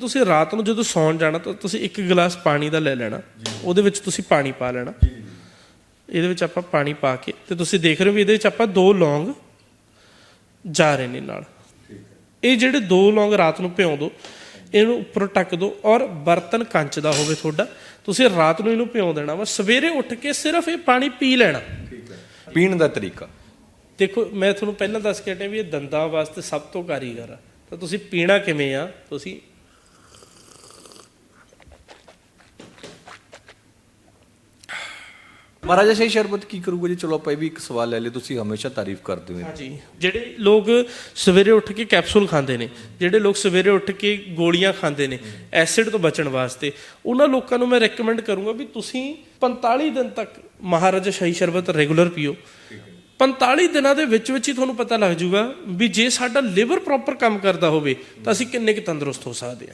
ਤੁਸੀਂ ਰਾਤ ਨੂੰ ਜਦੋਂ ਸੌਣ ਜਾਣਾ ਤਾਂ ਤੁਸੀਂ ਇੱਕ ਗਲਾਸ ਪਾਣੀ ਦਾ ਲੈ ਲੈਣਾ। ਉਹਦੇ ਵਿੱਚ ਤੁਸੀਂ ਪਾਣੀ ਪਾ ਲੈਣਾ। ਇਹਦੇ ਵਿੱਚ ਆਪਾਂ ਪਾਣੀ ਪਾ ਕੇ ਤੇ ਤੁਸੀਂ ਦੇਖ ਰਹੇ ਹੋ ਵੀ ਇਹਦੇ ਵਿੱਚ ਆਪਾਂ ਦੋ ਲੌਂਗ ਜਾ ਰਹੇ ਨੇ ਨਾਲ। ਇਹ ਜਿਹੜੇ ਦੋ ਲੌਂਗ ਰਾਤ ਨੂੰ ਭਿਉਂ ਦਿਓ ਇਹਨੂੰ ਉੱਪਰ ਟੱਕ ਦਿਓ ਔਰ ਬਰਤਨ ਕੰਚ ਦਾ ਹੋਵੇ ਤੁਹਾਡਾ ਤੁਸੀਂ ਰਾਤ ਨੂੰ ਇਹਨੂੰ ਭਿਉਂ ਦੇਣਾ ਵਾ। ਸਵੇਰੇ ਉੱਠ ਕੇ ਸਿਰਫ ਇਹ ਪਾਣੀ ਪੀ ਲੈਣਾ। ਪੀਣ ਦਾ ਤਰੀਕਾ। ਦੇਖੋ ਮੈਂ ਤੁਹਾਨੂੰ ਪਹਿਲਾਂ ਦੱਸ ਕੇ ਹਟਿਆ ਵੀ ਇਹ ਦੰਦਾਂ ਵਾਸਤੇ ਸਭ ਤੋਂ ਕਾਰੀਗਰ ਆ। ਤਾਂ ਤੁਸੀਂ ਪੀਣਾ ਕਿਵੇਂ ਆ? ਤੁਸੀਂ ਮਹਾਰਾਜਾ ਸ਼ਾਹੀ ਸ਼ਰਬਤ ਕੀ ਕਰੂਗਾ ਜੀ? ਚਲੋ ਆਪਾਂ ਇਹ ਵੀ ਇੱਕ ਸਵਾਲ ਲੈ ਲਏ, ਤੁਸੀਂ ਹਮੇਸ਼ਾ ਤਾਰੀਫ ਕਰਦੇ ਹੋ। ਹਾਂਜੀ। ਜਿਹੜੇ ਲੋਕ ਸਵੇਰੇ ਉੱਠ ਕੇ ਕੈਪਸੂਲ ਖਾਂਦੇ ਨੇ, ਜਿਹੜੇ ਲੋਕ ਸਵੇਰੇ ਉੱਠ ਕੇ ਗੋਲੀਆਂ ਖਾਂਦੇ ਨੇ, ਐਸਿਡ ਤੋਂ ਬਚਣ ਵਾਸਤੇ, ਉਹਨਾਂ ਲੋਕਾਂ ਨੂੰ ਮੈਂ ਰეკਮੈਂਡ ਕਰੂੰਗਾ ਵੀ ਤੁਸੀਂ 45 ਦਿਨ ਤੱਕ ਮਹਾਰਾਜਾ ਸ਼ਾਹੀ ਸ਼ਰਬਤ ਰੈਗੂਲਰ ਪੀਓ। 45 ਦਿਨਾਂ ਦੇ ਵਿੱਚ ਵਿੱਚ ਹੀ ਤੁਹਾਨੂੰ ਪਤਾ ਲੱਗ ਜਾਊਗਾ ਵੀ ਜੇ ਸਾਡਾ ਲਿਵਰ ਪ੍ਰੋਪਰ ਕੰਮ ਕਰਦਾ ਹੋਵੇ, ਤਾਂ ਅਸੀਂ ਕਿੰਨੇ ਕੁ ਤੰਦਰੁਸਤ ਹੋ ਸਕਦੇ ਹਾਂ।